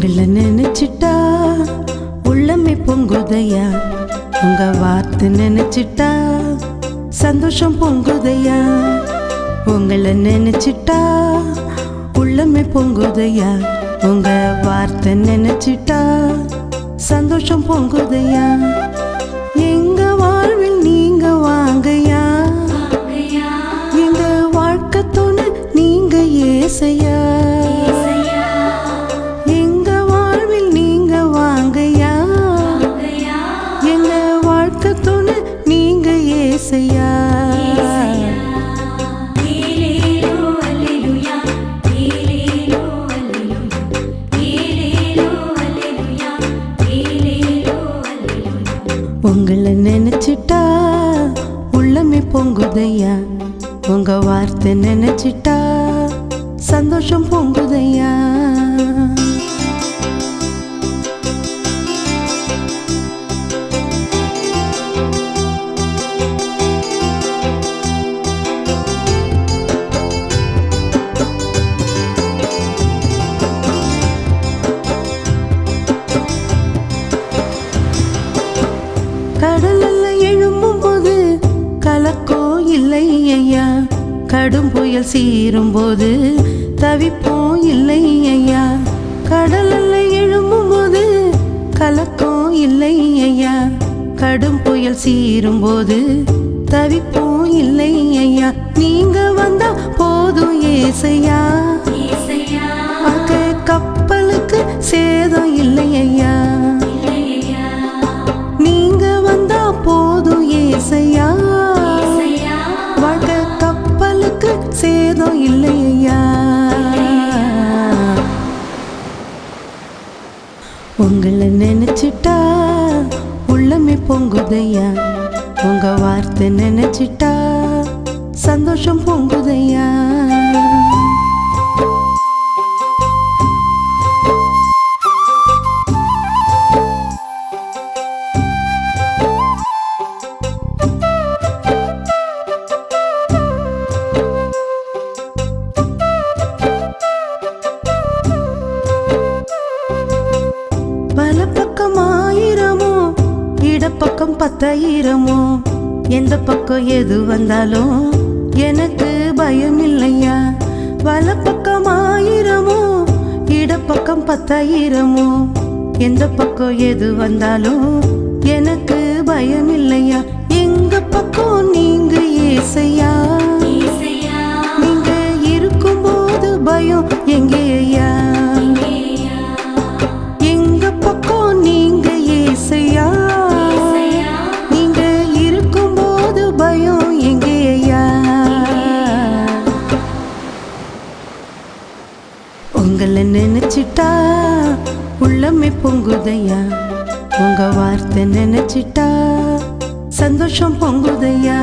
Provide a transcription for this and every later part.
உங்களை நினைச்சிட்டா உள்ளமே பொங்குதையா? உங்க வார்த்தை நினைச்சிட்டா சந்தோஷம் பொங்குதையா? உங்களை நினைச்சிட்டா உள்ளமே பொங்குதையா? உங்க வார்த்தை நினைச்சிட்டா சந்தோஷம் பொங்குதையா? உங்களை நினைச்சிட்டா? உள்ளமே பொங்குதையா? உங்க வார்த்தை நினைச்சிட்டா? சந்தோஷம் பொங்குதையா? ஐயா. கடும் புயல் சீரும் போது தவிப்போம் இல்லை ஐயா. கடலில் எழும்பும் போது கலக்கோ இல்லை ஐயா. கடும் புயல் சீரும் போது தவிப்போம் இல்லை உங்களை நினைச்சிட்டா உள்ளமே பொங்குதையா? உங்க வார்த்தை நினைச்சிட்டா சந்தோஷம் பொங்குதையா? இடப்பக்கம் பத்தாயிரமோ? எந்த பக்கம் எது வந்தாலும் எனக்கு பயம் இல்லையா வலப்பக்கம் ஆயிரமோ? இடப்பக்கம் பத்தாயிரமோ? எந்த பக்கம் எது வந்தாலும் எனக்கு பயம் இல்லையா எங்க பக்கம் நீங்க ஏசையா? நீங்க இருக்கும்போது பயம். உங்க வார்த்தை நினைச்சிட்டா சந்தோஷம் பொங்குதையா?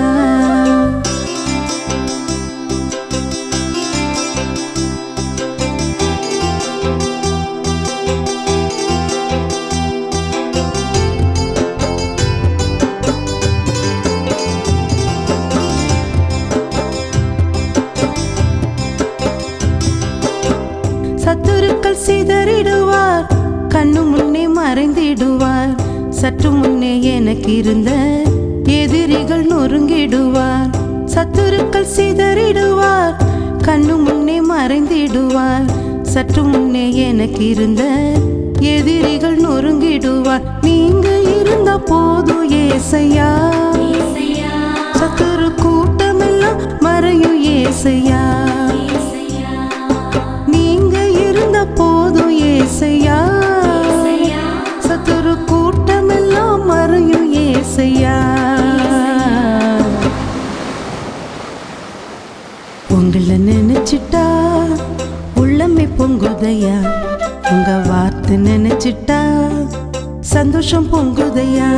சத்துருக்கள் சிதறிடுவார் கண்ணு முன்னே மறைந்திடும். சற்று முன்னே எனக்கு இருந்த எதிரிகள் நொறுங்கிடுவார். சத்துருக்கள் சிதறிடுவார். கண்ணு முன்னே மறைந்திடுவார். சற்று முன்னே எனக்கு இருந்த எதிரிகள் நொறுங்கிடுவார். நீங்க இருந்த போதும் ஏசையா. சத்துரு கூட்டமெல்லாம் மறையும் ஏசையா? நினைச்சிட்டா? உள்ளமே பொங்குதையா? உங்க வார்த்தை நினைச்சிட்டா? சந்தோஷம் பொங்குதையா?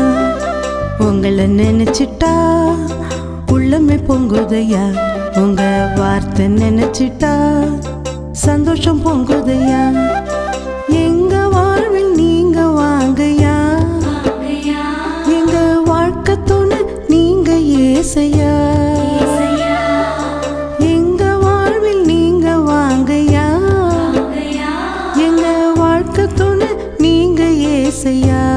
உங்களை நினைச்சிட்டா? உள்ளமே பொங்குதையா? உங்க வார்த்தை நினைச்சிட்டா? சந்தோஷம் பொங்குதையா? எங்க வாழ்வில் நீங்க வாங்கயா? எங்க வாழ்க்கை துணை நீங்க ஏசையா? yeah